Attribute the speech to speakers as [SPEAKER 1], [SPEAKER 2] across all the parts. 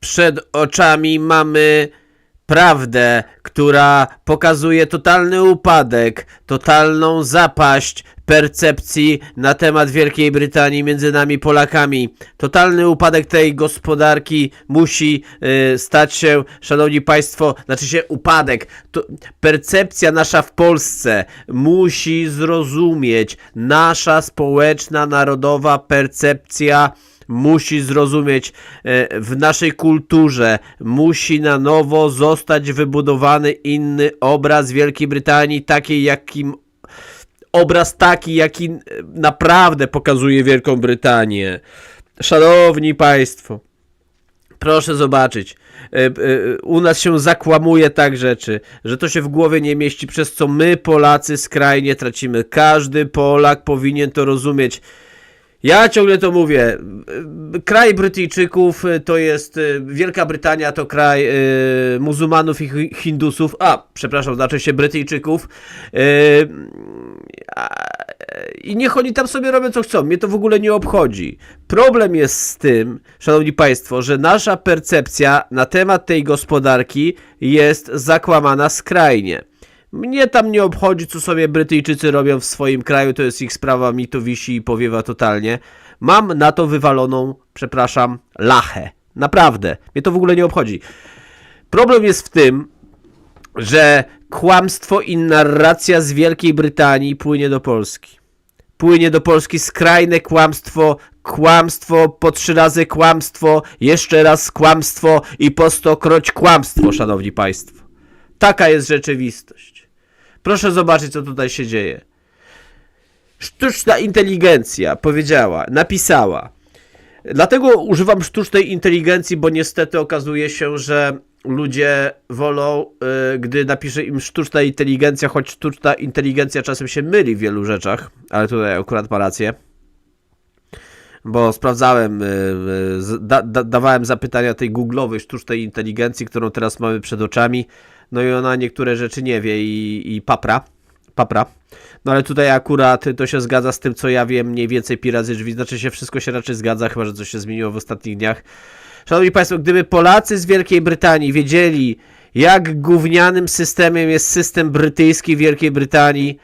[SPEAKER 1] Przed oczami mamy prawdę, która pokazuje totalny upadek, totalną zapaść percepcji na temat Wielkiej Brytanii między nami Polakami. Totalny upadek tej gospodarki musi y, stać się, szanowni państwo, znaczy się upadek. To, percepcja nasza w Polsce musi zrozumieć, nasza społeczna, narodowa percepcja musi zrozumieć e, w naszej kulturze, musi na nowo zostać wybudowany inny obraz Wielkiej Brytanii, taki jakim obraz taki, jaki e, naprawdę pokazuje Wielką Brytanię. Szanowni Państwo, proszę zobaczyć. e, U nas się zakłamuje tak rzeczy, że to się w głowie nie mieści, przez co my, Polacy, skrajnie tracimy. Każdy Polak powinien to rozumieć. Ja ciągle to mówię. Kraj Brytyjczyków y, to jest. y, Wielka Brytania to kraj y, muzułmanów i Hindusów. A, przepraszam, znaczy się Brytyjczyków. Y, a, I niech oni tam sobie robią co chcą. Mnie to w ogóle nie obchodzi. Problem jest z tym, szanowni państwo, że nasza percepcja na temat tej gospodarki jest zakłamana skrajnie. Mnie tam nie obchodzi, co sobie Brytyjczycy robią w swoim kraju, to jest ich sprawa, mi to wisi i powiewa totalnie. Mam na to wywaloną, przepraszam, lachę. Naprawdę. Mnie to w ogóle nie obchodzi. Problem jest w tym, że kłamstwo i narracja z Wielkiej Brytanii płynie do Polski. Płynie do Polski skrajne kłamstwo, kłamstwo, po trzy razy kłamstwo, jeszcze raz kłamstwo i po stokroć kłamstwo, szanowni państwo. Taka jest rzeczywistość. Proszę zobaczyć, co tutaj się dzieje. Sztuczna inteligencja powiedziała, napisała. Dlatego używam sztucznej inteligencji, bo niestety okazuje się, że ludzie wolą, y, gdy napisze im sztuczna inteligencja, choć sztuczna inteligencja czasem się myli w wielu rzeczach, ale tutaj akurat ma rację. Bo sprawdzałem, y, y, z- da, da, dawałem zapytania tej googlowej sztucznej inteligencji, którą teraz mamy przed oczami. No i ona niektóre rzeczy nie wie i, i papra. Papra. No ale tutaj akurat to się zgadza z tym, co ja wiem, mniej więcej pi razy drzwi. Znaczy się wszystko się raczej zgadza, chyba że coś się zmieniło w ostatnich dniach. Szanowni Państwo, gdyby Polacy z Wielkiej Brytanii wiedzieli, jak gównianym systemem jest system brytyjski Wielkiej Brytanii,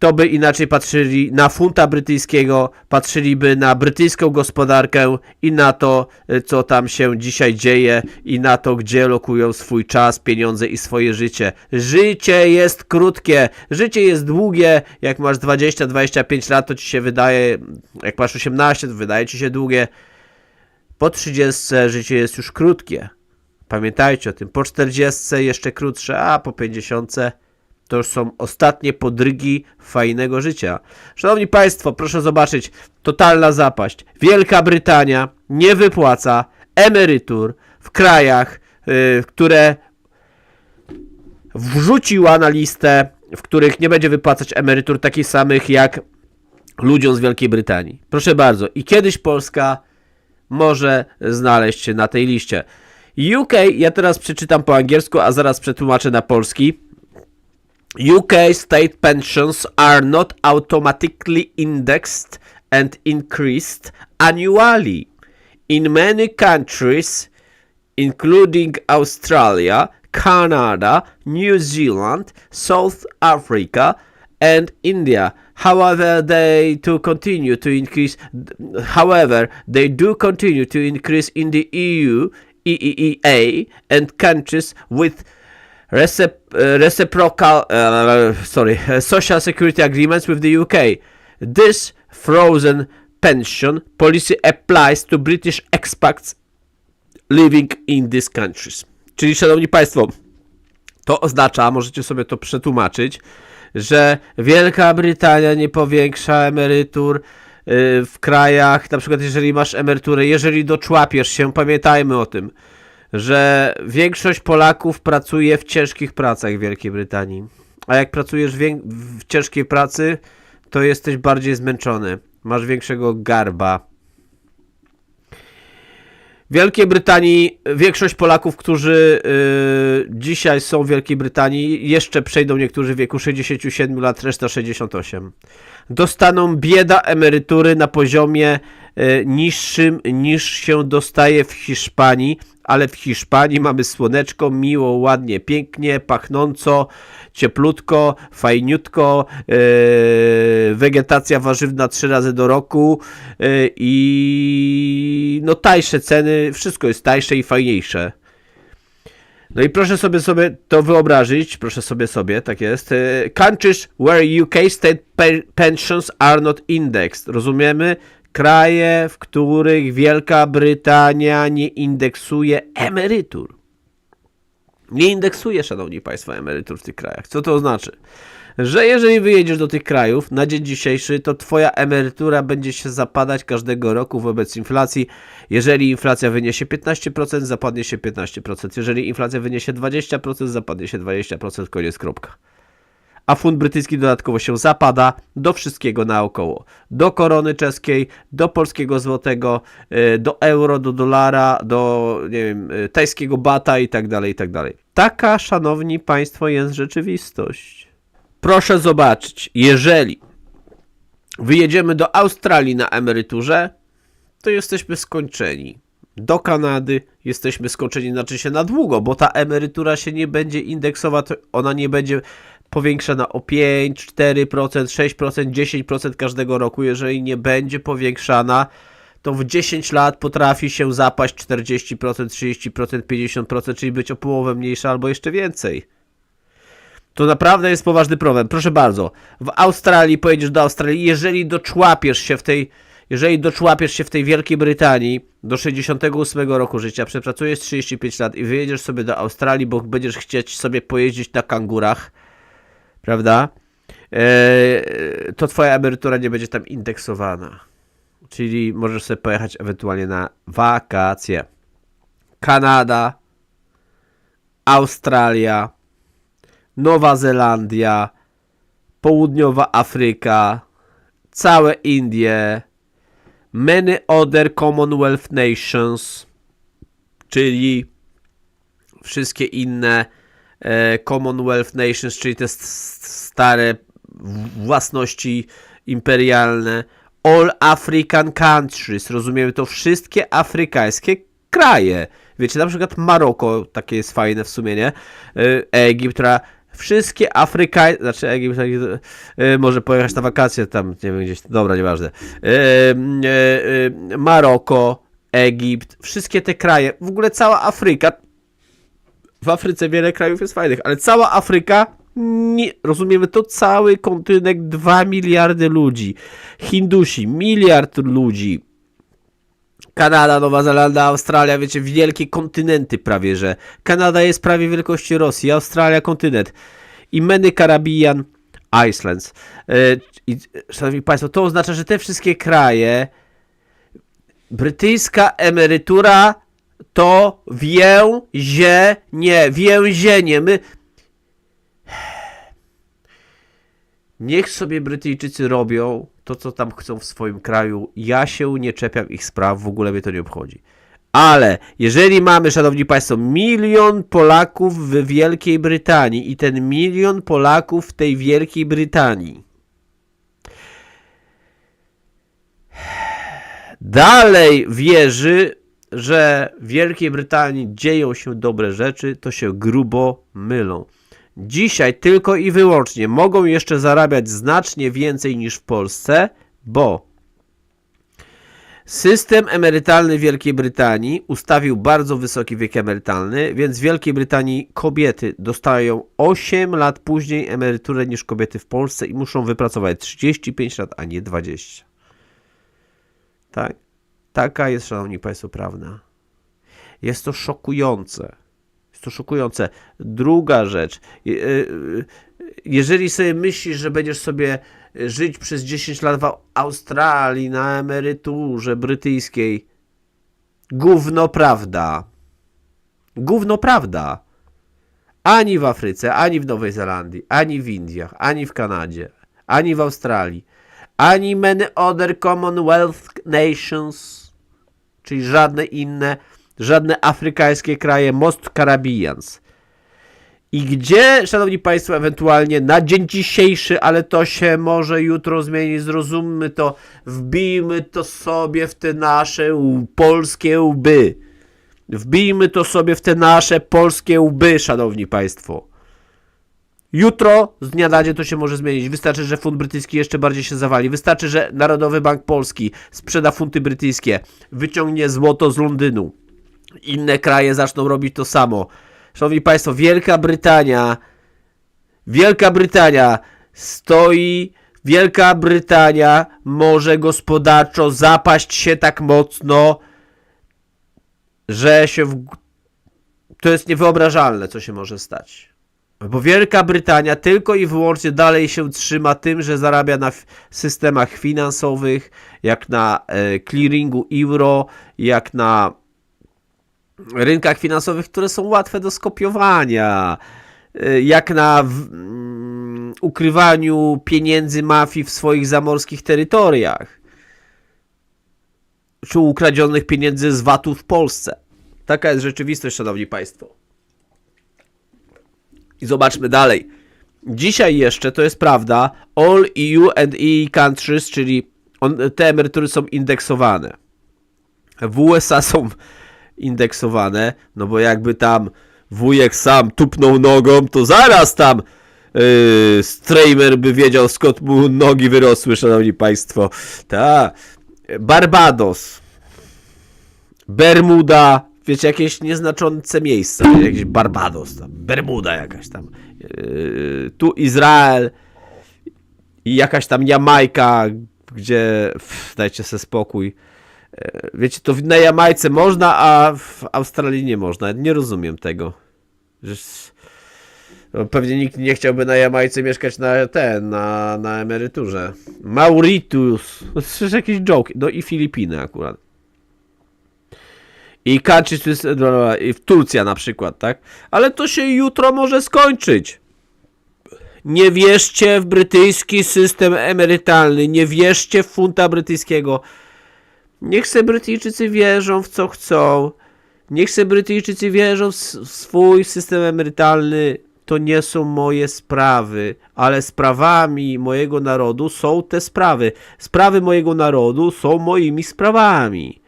[SPEAKER 1] to by inaczej patrzyli na funta brytyjskiego, patrzyliby na brytyjską gospodarkę i na to, y, co tam się dzisiaj dzieje i na to, gdzie lokują swój czas, pieniądze i swoje życie. Życie jest krótkie, życie jest długie. Jak masz 20-25 lat, to ci się wydaje, jak masz 18, to wydaje ci się długie. Po 30 życie jest już krótkie. Pamiętajcie o tym. Po 40 jeszcze krótsze, a po 50 to już są ostatnie podrygi fajnego życia. Szanowni Państwo, proszę zobaczyć, totalna zapaść. Wielka Brytania nie wypłaca emerytur w krajach, yy, które wrzuciła na listę, w których nie będzie wypłacać emerytur takich samych jak ludziom z Wielkiej Brytanii. Proszę bardzo. I kiedyś Polska może znaleźć się na tej liście. UK, ja teraz przeczytam po angielsku, a zaraz przetłumaczę na polski. UK state pensions are not automatically indexed and increased annually. In many countries, including Australia, Canada, New Zealand, South Africa, and India. However, they to continue to increase. However, they do continue to increase in the EU, EEA, and countries with recip- uh, reciprocal, uh, sorry, social security agreements with the UK. This frozen pension policy applies to British expats living in these countries. Czyli, szanowni państwo, to oznacza, możecie sobie to przetłumaczyć, że Wielka Brytania nie powiększa emerytur y, w krajach, na przykład jeżeli masz emeryturę, jeżeli doczłapiesz się, pamiętajmy o tym, że większość Polaków pracuje w ciężkich pracach w Wielkiej Brytanii. A jak pracujesz w ciężkiej pracy, to jesteś bardziej zmęczony. Masz większego garba. W Wielkiej Brytanii większość Polaków, którzy y, dzisiaj są w Wielkiej Brytanii, jeszcze przejdą niektórzy w wieku 67 lat, reszta 68. Dostaną bieda emerytury na poziomie niższym niż się dostaje w Hiszpanii, ale w Hiszpanii mamy słoneczko, miło, ładnie, pięknie, pachnąco, cieplutko, fajniutko, e, wegetacja warzywna trzy razy do roku e, i no tańsze ceny, wszystko jest tańsze i fajniejsze. No i proszę sobie sobie to wyobrazić, proszę sobie sobie, tak jest. e, Countries where UK state pe- pensions are not indexed. Rozumiemy? Kraje, w których Wielka Brytania nie indeksuje emerytur. Nie indeksuje, szanowni państwo, emerytur w tych krajach. Co to znaczy? Że jeżeli wyjedziesz do tych krajów na dzień dzisiejszy, to twoja emerytura będzie się zapadać każdego roku wobec inflacji. Jeżeli inflacja wyniesie 15%, zapadnie się 15%. Jeżeli inflacja wyniesie 20%, zapadnie się 20%, koniec kropka. A funt brytyjski dodatkowo się zapada do wszystkiego naokoło. Do korony czeskiej, do polskiego złotego, y, do euro, do dolara, do nie wiem, y, tajskiego bata i tak dalej, i tak dalej. Taka, szanowni państwo, jest rzeczywistość. Proszę zobaczyć, jeżeli wyjedziemy do Australii na emeryturze, to jesteśmy skończeni. Do Kanady jesteśmy skończeni, znaczy się na długo, bo ta emerytura się nie będzie indeksować, ona nie będzie powiększana o 5, 4%, 6%, 10% każdego roku. Jeżeli nie będzie powiększana, to w 10 lat potrafi się zapaść 40%, 30%, 50%, czyli być o połowę mniejsza albo jeszcze więcej. To naprawdę jest poważny problem. Proszę bardzo, w Australii pojedziesz do Australii, jeżeli doczłapiesz się w tej, jeżeli doczłapiesz się w tej Wielkiej Brytanii do 68 roku życia, przepracujesz 35 lat i wyjedziesz sobie do Australii, bo będziesz chcieć sobie pojeździć na kangurach, prawda? Eee, to twoja emerytura nie będzie tam indeksowana. Czyli możesz sobie pojechać ewentualnie na wakacje. Kanada, Australia, Nowa Zelandia, Południowa Afryka, całe Indie, many other Commonwealth Nations, czyli wszystkie inne e, Commonwealth Nations, czyli te st- st- stare własności imperialne, all African countries, rozumiemy to wszystkie afrykańskie kraje. Wiecie, na przykład Maroko, takie jest fajne w sumie, nie? E, Egipt, która wszystkie afrykańskie, znaczy Egipt e, może pojechać na wakacje tam, nie wiem, gdzieś, dobra, nieważne. E, e, e, Maroko, Egipt, wszystkie te kraje, w ogóle cała Afryka, w Afryce wiele krajów jest fajnych, ale cała Afryka, nie, rozumiemy to cały kontynent 2 miliardy ludzi. Hindusi, miliard ludzi. Kanada, Nowa Zelanda, Australia, wiecie, wielkie kontynenty prawie, że. Kanada jest prawie wielkości Rosji, Australia kontynent. I many Caribbean Islands. E, I, szanowni Państwo, to oznacza, że te wszystkie kraje, brytyjska emerytura to więzienie, więzienie. My... Niech sobie Brytyjczycy robią to, co tam chcą w swoim kraju. Ja się nie czepiam ich spraw, w ogóle mnie to nie obchodzi. Ale jeżeli mamy, szanowni państwo, milion Polaków w Wielkiej Brytanii i ten milion Polaków w tej Wielkiej Brytanii dalej wierzy, że w Wielkiej Brytanii dzieją się dobre rzeczy, to się grubo mylą. Dzisiaj tylko i wyłącznie mogą jeszcze zarabiać znacznie więcej niż w Polsce, bo System emerytalny Wielkiej Brytanii ustawił bardzo wysoki wiek emerytalny, więc w Wielkiej Brytanii kobiety dostają 8 lat później emeryturę niż kobiety w Polsce i muszą wypracować 35 lat, a nie 20. Tak. Taka jest, szanowni państwo, prawda. Jest to szokujące. Jest to szokujące. Druga rzecz. Y- Jeżeli sobie myślisz, że będziesz sobie żyć przez 10 lat w Australii na emeryturze brytyjskiej, gówno prawda. Gówno prawda. Ani w Afryce, ani w Nowej Zelandii, ani w Indiach, ani w Kanadzie, ani w Australii, ani many other Commonwealth Nations, czyli żadne inne, żadne afrykańskie kraje, most Caribbeans. I gdzie, szanowni państwo, ewentualnie na dzień dzisiejszy, ale to się może jutro zmienić, zrozummy to, wbijmy to sobie w te nasze polskie łby. Wbijmy to sobie w te nasze polskie łby, szanowni państwo. Jutro z dnia na dzień to się może zmienić. Wystarczy, że fund brytyjski jeszcze bardziej się zawali. Wystarczy, że Narodowy Bank Polski sprzeda funty brytyjskie, wyciągnie złoto z Londynu. Inne kraje zaczną robić to samo. Szanowni Państwo, Wielka Brytania, Wielka Brytania stoi, Wielka Brytania może gospodarczo zapaść się tak mocno, że się w... to jest niewyobrażalne, co się może stać. Bo Wielka Brytania tylko i wyłącznie dalej się trzyma tym, że zarabia na systemach finansowych, jak na e, clearingu euro, jak na rynkach finansowych, które są łatwe do skopiowania, y, jak na mm, ukrywaniu pieniędzy mafii w swoich zamorskich terytoriach, czy ukradzionych pieniędzy z VAT-u w Polsce. Taka jest rzeczywistość, szanowni państwo. I zobaczmy dalej. Dzisiaj jeszcze, to jest prawda, all EU and EE countries, czyli on, te emerytury są indeksowane. W USA są indeksowane, no bo jakby tam wujek sam tupnął nogą, to zaraz tam yy, by wiedział skąd mu nogi wyrosły, szanowni państwo. Ta. Barbados. Bermuda, wiecie, jakieś nieznaczące miejsca, jakieś Barbados, tam, Bermuda jakaś tam, yy, tu Izrael i jakaś tam Jamajka, gdzie, pff, dajcie sobie spokój, E, Wiecie, to na Jamajce można, a w Australii nie można. Nie rozumiem tego. Że... no, Pewnie nikt nie chciałby na Jamajce mieszkać na ten, na, na emeryturze. Mauritius. To jest jakiś joke. No i Filipiny akurat. I jest, no, no, w Turcja na przykład, tak? Ale to się jutro może skończyć. Nie wierzcie w brytyjski system emerytalny. Nie wierzcie w funta brytyjskiego. Niech se Brytyjczycy wierzą w co chcą. Niech se Brytyjczycy wierzą w swój system emerytalny. To nie są moje sprawy, ale sprawami mojego narodu są te sprawy. Sprawy mojego narodu są moimi sprawami.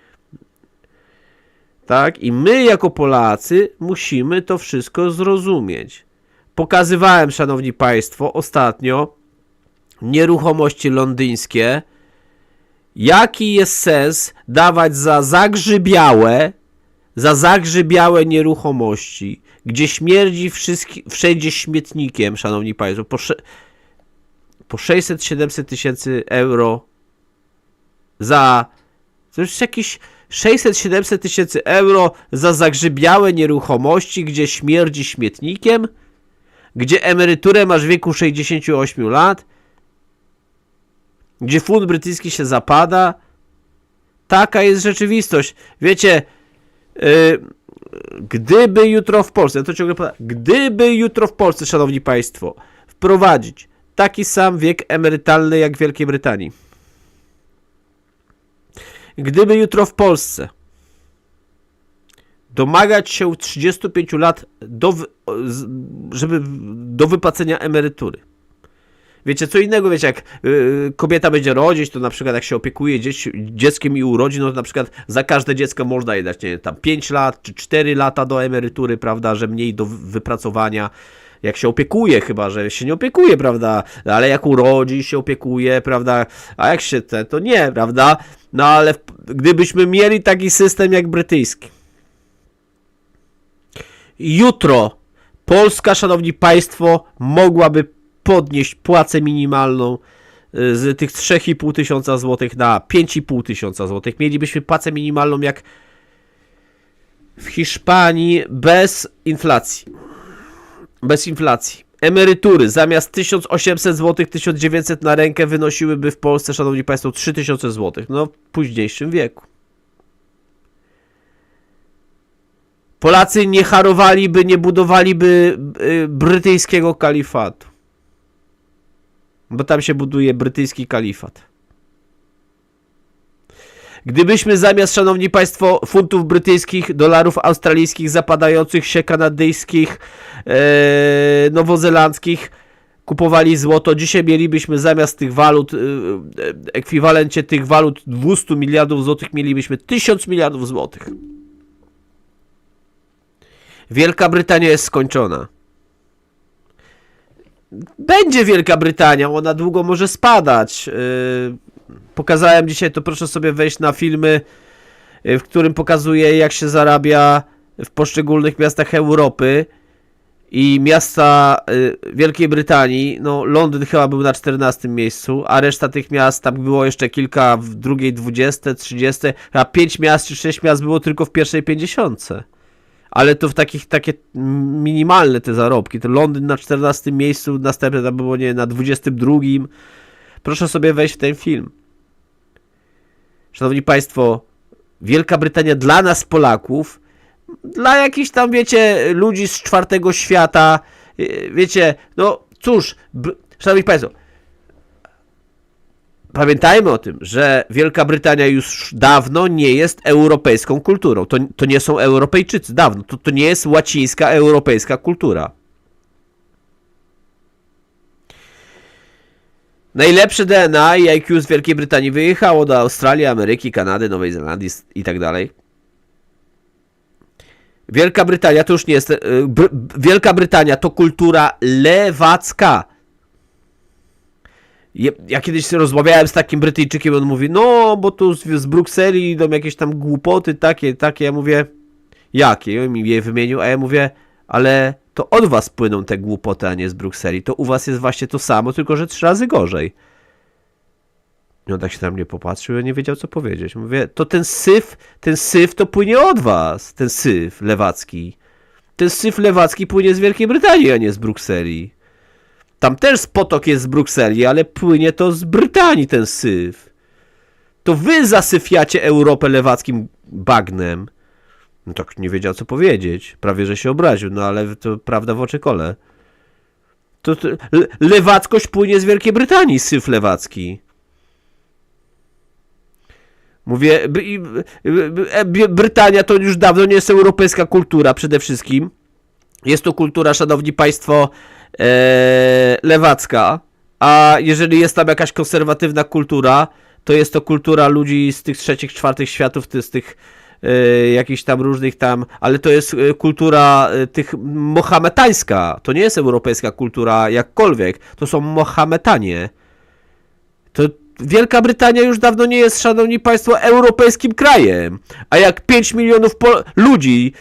[SPEAKER 1] Tak? I my, jako Polacy, musimy to wszystko zrozumieć. Pokazywałem, szanowni państwo, ostatnio nieruchomości londyńskie jaki jest sens dawać za zagrzybiałe, za zagrzybiałe nieruchomości, gdzie śmierdzi wszędzie śmietnikiem, szanowni państwo, po, po 600-700 tysięcy euro za to już jakieś 600-700 tysięcy euro za zagrzybiałe nieruchomości, gdzie śmierdzi śmietnikiem, gdzie emeryturę masz w wieku 68 lat, gdzie fund brytyjski się zapada. Taka jest rzeczywistość. Wiecie, yy, gdyby jutro w Polsce, ja to ciągle powtarzam, gdyby jutro w Polsce, szanowni państwo, wprowadzić taki sam wiek emerytalny jak w Wielkiej Brytanii. Gdyby jutro w Polsce domagać się 35 lat do, żeby do wypłacenia emerytury. Wiecie, co innego, wiecie, jak y, kobieta będzie rodzić, to na przykład jak się opiekuje dzieci, dzieckiem i urodzi, no to na przykład za każde dziecko można jej dać, nie wiem, tam 5 lat czy 4 lata do emerytury, prawda, że mniej do wy- wypracowania. Jak się opiekuje, chyba, że się nie opiekuje, prawda, ale jak urodzi się opiekuje, prawda, a jak się te, to nie, prawda, no ale w, gdybyśmy mieli taki system jak brytyjski, jutro Polska, szanowni państwo, mogłaby podnieść płacę minimalną y, z tych 3,5 tysiąca złotych na 5,5 tysiąca złotych. Mielibyśmy płacę minimalną jak w Hiszpanii bez inflacji. Bez inflacji. Emerytury zamiast 1800 zł, 1900 na rękę wynosiłyby w Polsce, szanowni państwo, 3000 zł. No, w późniejszym wieku. Polacy nie harowaliby, nie budowaliby y, brytyjskiego kalifatu. Bo tam się buduje brytyjski kalifat. Gdybyśmy zamiast, szanowni państwo, funtów brytyjskich, dolarów australijskich, zapadających się kanadyjskich, e, nowozelandzkich, kupowali złoto, dzisiaj mielibyśmy zamiast tych walut, e, ekwiwalencie tych walut 200 miliardów złotych, mielibyśmy 1000 miliardów złotych. Wielka Brytania jest skończona. Będzie Wielka Brytania, ona długo może spadać. Yy, pokazałem dzisiaj, to proszę sobie wejść na filmy, yy, w którym pokazuję, jak się zarabia w poszczególnych miastach Europy i miasta yy, Wielkiej Brytanii. No, Londyn chyba był na 14 miejscu, a reszta tych miast, tam było jeszcze kilka w drugiej 20, 30, a 5 miast czy 6 miast było tylko w pierwszej 50 ale to w takich takie minimalne te zarobki. To Londyn na 14 miejscu, następne tam było nie na 22. Proszę sobie wejść w ten film. Szanowni Państwo, Wielka Brytania dla nas Polaków, dla jakichś tam, wiecie, ludzi z czwartego świata, yy, wiecie, no cóż, Szanowni Państwo, Pamiętajmy o tym, że Wielka Brytania już dawno nie jest europejską kulturą. To, to nie są Europejczycy, dawno. To, to nie jest łacińska europejska kultura. Najlepsze DNA i IQ z Wielkiej Brytanii wyjechało do Australii, Ameryki, Kanady, Nowej Zelandii i tak dalej. Wielka Brytania to już nie jest. y, Br- Wielka Brytania to kultura lewacka. Ja kiedyś rozmawiałem z takim Brytyjczykiem, on mówi, no, bo tu z, z Brukseli idą jakieś tam głupoty takie, takie. Ja mówię, jakie? I on mi je wymienił, a ja mówię, ale to od was płyną te głupoty, a nie z Brukseli. To u was jest właśnie to samo, tylko że trzy razy gorzej. I on tak się na mnie popatrzył i nie wiedział, co powiedzieć. Mówię, to ten syf, ten syf to płynie od was, ten syf lewacki. Ten syf lewacki płynie z Wielkiej Brytanii, a nie z Brukseli. Tam też potok jest z Brukseli, ale płynie to z Brytanii ten syf. To wy zasyfiacie Europę lewackim bagnem. No tak nie wiedział co powiedzieć. Prawie, że się obraził, no ale to prawda w oczy kole. To, to le- lewackość płynie z Wielkiej Brytanii, syf lewacki. Mówię, e, Bry- Brytania to już dawno nie jest europejska kultura przede wszystkim. Jest to kultura, szanowni państwo, e, lewacka, a jeżeli jest tam jakaś konserwatywna kultura, to jest to kultura ludzi z tych trzecich, czwartych światów, z tych jakichś tam różnych tam, ale to jest e, kultura e, tych mohametańska, to nie jest europejska kultura jakkolwiek, to są Mohametanie. To Wielka Brytania już dawno nie jest, szanowni państwo, europejskim krajem. A jak 5 milionów ludzi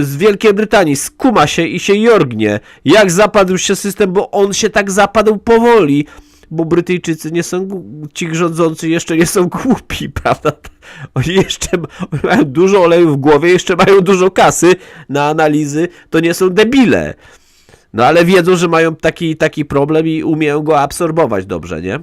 [SPEAKER 1] z Wielkiej Brytanii skuma się i się jorgnie, jak zapadł się system, bo on się tak zapadł powoli, bo Brytyjczycy nie są, ci rządzący jeszcze nie są głupi, prawda? Oni jeszcze mają dużo oleju w głowie, jeszcze mają dużo kasy na analizy, to nie są debile. No ale wiedzą, że mają taki, taki problem i umieją go absorbować dobrze, nie?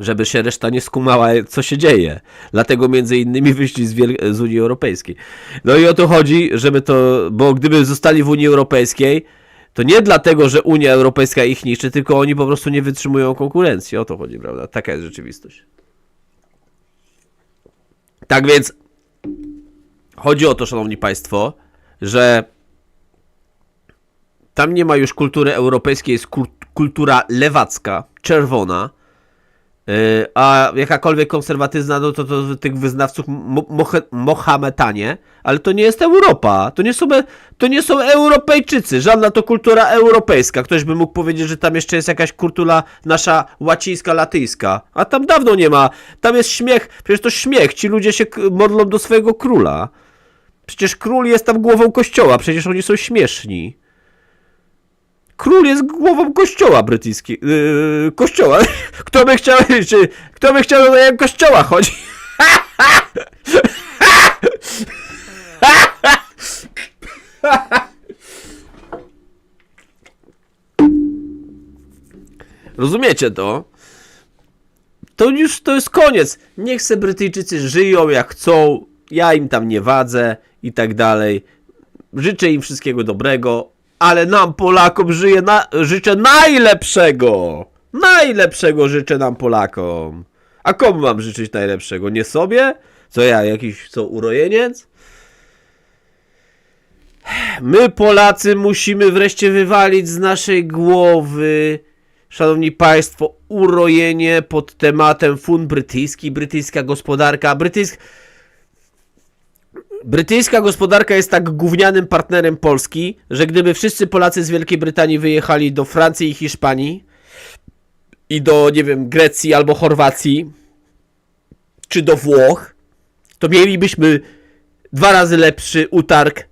[SPEAKER 1] żeby się reszta nie skumała, co się dzieje. Dlatego między innymi wyszli z, z Unii Europejskiej. No i o to chodzi, żeby to, bo gdyby zostali w Unii Europejskiej, to nie dlatego, że Unia Europejska ich niszczy, tylko oni po prostu nie wytrzymują konkurencji. O to chodzi, prawda? Taka jest rzeczywistość. Tak więc chodzi o to, szanowni państwo, że tam nie ma już kultury europejskiej, jest kul- kultura lewacka, czerwona, a jakakolwiek konserwatyzna, no to, to tych wyznawców mo- Mohametanie, ale to nie jest Europa, to nie, są, e- to nie są Europejczycy, żadna to kultura europejska. Ktoś by mógł powiedzieć, że tam jeszcze jest jakaś kultura nasza łacińska, latyjska, a tam dawno nie ma. Tam jest śmiech, przecież to śmiech, ci ludzie się modlą do swojego króla. Przecież król jest tam głową kościoła, przecież oni są śmieszni. Król jest głową kościoła brytyjskiego. Yy, kościoła. Kto by chciał, czy, kto by chciał do jego kościoła chodzić? Rozumiecie to? To już to jest koniec. Niech se Brytyjczycy żyją jak chcą. Ja im tam nie wadzę i tak dalej. Życzę im wszystkiego dobrego, ale nam Polakom żyje na, życzę najlepszego. Najlepszego życzę nam Polakom. A komu mam życzyć najlepszego? Nie sobie? Co ja, jakiś co urojeniec? My Polacy musimy wreszcie wywalić z naszej głowy, szanowni państwo, urojenie pod tematem fund brytyjski, brytyjska gospodarka, brytyjska... Brytyjska gospodarka jest tak gównianym partnerem Polski, że gdyby wszyscy Polacy z Wielkiej Brytanii wyjechali do Francji i Hiszpanii i do, nie wiem, Grecji albo Chorwacji, czy do Włoch, to mielibyśmy dwa razy lepszy utarg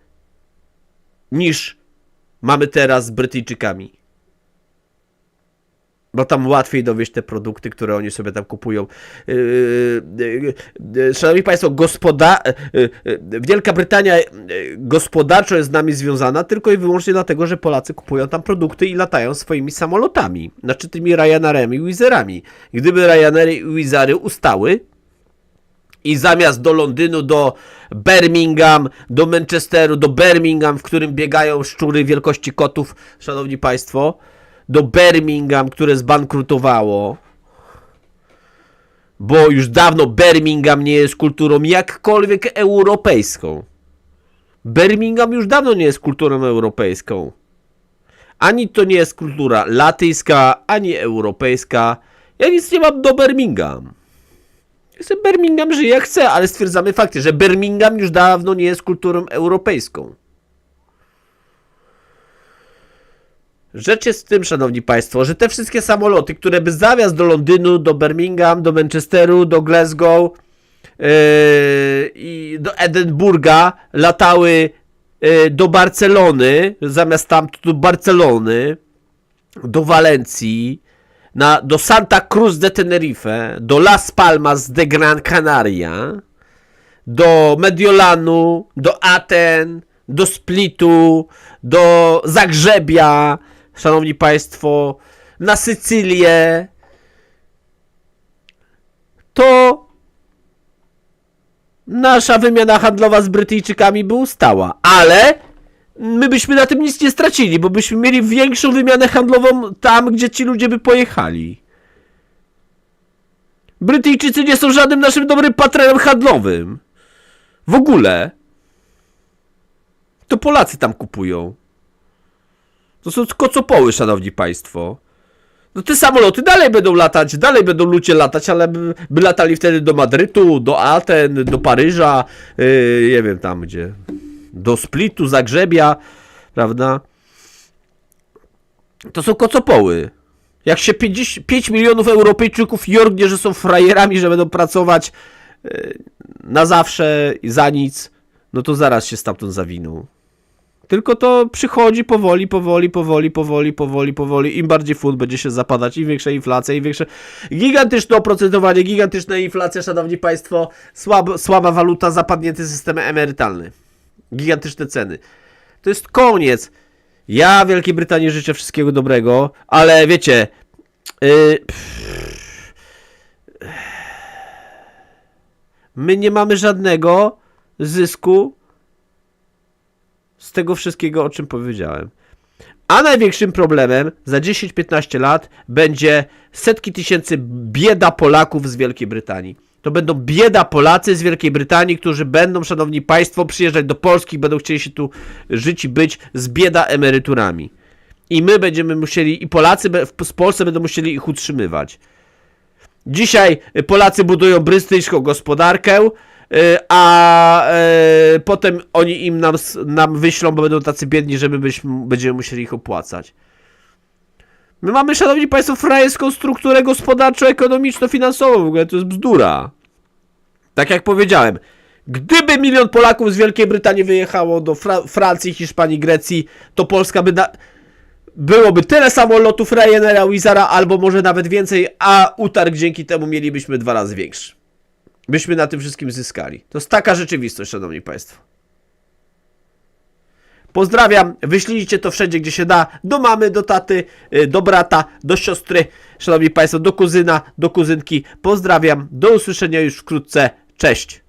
[SPEAKER 1] niż mamy teraz z Brytyjczykami. Bo tam łatwiej dowieść te produkty, które oni sobie tam kupują. Yy, yy, yy, Szanowni Państwo, gospoda... Wielka Brytania gospodarczo jest z nami związana tylko i wyłącznie dlatego, że Polacy kupują tam produkty i latają swoimi samolotami. Znaczy tymi Ryanerami i Wizerami. Gdyby Ryanery i Wizery ustały, i zamiast do Londynu, do Birmingham, do Manchesteru, do Birmingham, w którym biegają szczury wielkości kotów, szanowni państwo, do Birmingham, które zbankrutowało, bo już dawno Birmingham nie jest kulturą jakkolwiek europejską. Birmingham już dawno nie jest kulturą europejską. Ani to nie jest kultura latyjska, ani europejska. Ja nic nie mam do Birmingham. Jestem Birmingham żyje jak chce, ale stwierdzamy fakty, że Birmingham już dawno nie jest kulturą europejską. Rzecz jest w tym, szanowni państwo, że te wszystkie samoloty, które by zamiast do Londynu, do Birmingham, do Manchesteru, do Glasgow yy, i do Edynburga latały yy, do Barcelony, zamiast tam do Barcelony, do Walencji, na, do Santa Cruz de Tenerife, do Las Palmas de Gran Canaria, do Mediolanu, do Aten, do Splitu, do Zagrzebia, szanowni państwo, na Sycylię, to nasza wymiana handlowa z Brytyjczykami by ustała, ale my byśmy na tym nic nie stracili, bo byśmy mieli większą wymianę handlową tam, gdzie ci ludzie by pojechali. Brytyjczycy nie są żadnym naszym dobrym partnerem handlowym. W ogóle. To Polacy tam kupują. To są kocopoły, szanowni państwo. No te samoloty dalej będą latać, dalej będą ludzie latać, ale by, by latali wtedy do Madrytu, do Aten, do Paryża, yy, nie wiem tam gdzie. Do Splitu, Zagrzebia, prawda? To są kocopoły. Jak się 50, 5 milionów Europejczyków jorgnie, że są frajerami, że będą pracować yy, na zawsze i za nic, no to zaraz się stamtąd zawiną. Tylko to przychodzi powoli, powoli, powoli, powoli, powoli, powoli. Im bardziej fund będzie się zapadać, im większa inflacja, im większe. Gigantyczne oprocentowanie, gigantyczna inflacja, szanowni państwo. Słab, słaba waluta, zapadnięty system emerytalny. Gigantyczne ceny. To jest koniec. Ja Wielkiej Brytanii życzę wszystkiego dobrego, ale wiecie. Yy, my nie mamy żadnego zysku z tego wszystkiego, o czym powiedziałem. A największym problemem za 10-15 lat będzie setki tysięcy bieda Polaków z Wielkiej Brytanii. To będą bieda Polacy z Wielkiej Brytanii, którzy będą, szanowni państwo, przyjeżdżać do Polski, będą chcieli się tu żyć i być z bieda emeryturami. I my będziemy musieli, i Polacy w Polsce będą musieli ich utrzymywać. Dzisiaj Polacy budują brytyjską gospodarkę, a y, potem oni im nam, nam wyślą, bo będą tacy biedni, że my będziemy musieli ich opłacać. My mamy, szanowni państwo, frajerską strukturę gospodarczo-ekonomiczno-finansową. W ogóle to jest bzdura. Tak jak powiedziałem, gdyby milion Polaków z Wielkiej Brytanii wyjechało do Fra- Francji, Hiszpanii, Grecji, to Polska by na... byłoby tyle samolotów Ryanaira, Wizara, albo może nawet więcej, a utarg dzięki temu mielibyśmy dwa razy większy. Byśmy na tym wszystkim zyskali. To jest taka rzeczywistość, szanowni państwo. Pozdrawiam, wyślijcie to wszędzie, gdzie się da. Do mamy, do taty, y, do brata, do siostry, szanowni państwo, do kuzyna, do kuzynki. Pozdrawiam, do usłyszenia już wkrótce. Cześć.